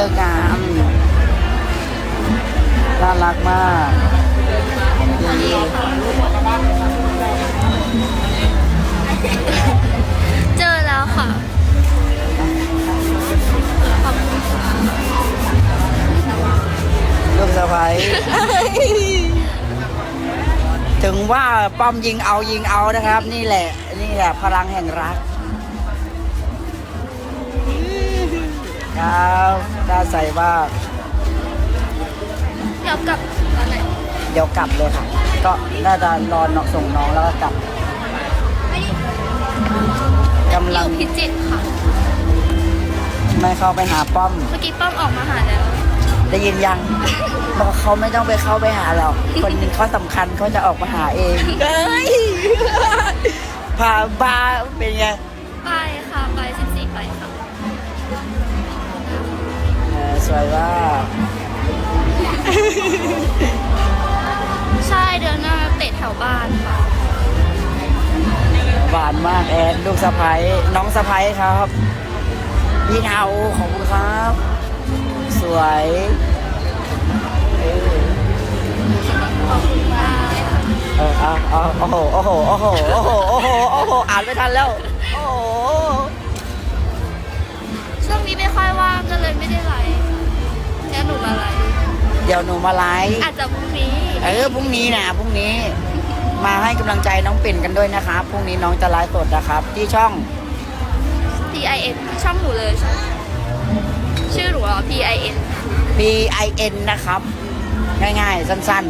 ลิกงามน่ารักมากดีเจอแล้วค่ะ ขอบคุณค่ะลูกสะพ้ายถึงว่าป้อมยิงเอายิงเอานะครับ นี่แหละ นี่แหละพลังแห่งรัก ครับน่าใส่ว่าเดี๋ยวกลับตอนไหนเดี๋ยวกลับเลยค่ะ ก็น่าจะรอนอกส่งน้องแล้วก็กลับกำอลังยู่พิจิตรค่ะ ไม่เข้าไปหาป้อม เมื่อกี้ป้อมออกมาหาแล้ว ได้ยินยังบอกเขาไม่ต้องไปเข้าไปหาหรอกคนหนึงเขาสำคัญเขาจะออกมาหาเองเฮ้ยพาบาเป็นไง ไปค่ะไป สวยว่าใช่เดือนหน้าเตะแถวบ้านค่ะหวานมากแอนลูกสะพ้ายน้องสะพ้ายครับพี่เทาของคุณครับ สวยเออขอบคุณมากเออเอาเอาโอ้โหโอ้โหโอ้โหโอ้โหโอ้โหโอ้โหอ่านไม่ทันแล้ว โอ้โห ดี๋ยวหนูมาไลฟ์อาจจะพรุ่งนี้เออพรุ่งนี้นะพรุ่งนี้ มาให้กำลังใจน้องปิ่นกันด้วยนะครับพรุ่งนี้น้องจะไลฟ์สดนะครับ ที่ช่อง P I N ช่องหนูเลยใช่ไหมชื่อหนูเหรอ P I N P I N นะครับ ง่ายๆ สั้น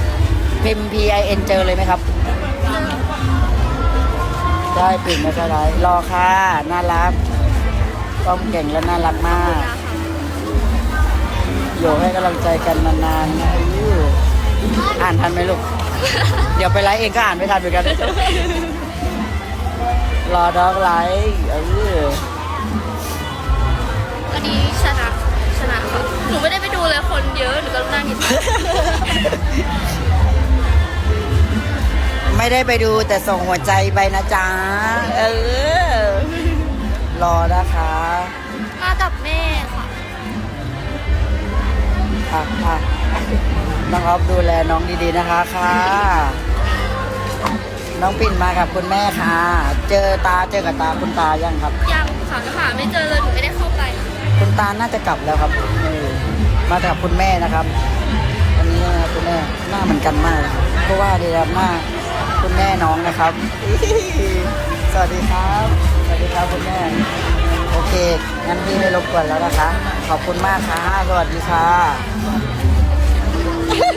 ๆพิมพ์ P I N เจอเลยไหมครับ ได้ปิ่นไม่เป็นไรรอค่ะน่ารักต้อมเก่งและน่ารักมากนะคะ อยู่ให้กำลังใจกันนานๆนะอื้ออ่านทันไหมลูก เดี๋ยวไปไลฟ์เองก็อ่านไม่ทันเหมือนกัน รอดอกไลฟ์เออวันนี้ชนะชนะค่ะหนูไม่ได้ไปดูเลยคนเยอะหนูก็นั่งอยู่ที่ไม่ได้ไปดูแต่ส่งหัวใจไปนะจ๊ะ เออ รอนะคะ มากับแม่ น้องออฟดูแลน้องดีๆนะคะค่ะ น้องปิ่นมากับคุณแม่ค่ะ เจอตาเจอกับตาคุณตายังครับ ยังค่ะหาไม่เจอเลยหนูไม่ได้เข้าไปคุณตาน่าจะกลับแล้วครับเออมากับคุณแม่นะครับวันนี้นะครับคุณแม่หน้าเหมือนกันมากเลยเพราะว่าดีครับหน้าคุณแม่น้องนะครับ สวัสดีครับ สวัสดีครับคุณแม่ โอเค งั้นพี่ไม่รบกวนแล้วนะคะ ขอบคุณมากค่ะ สวัสดีค่ะ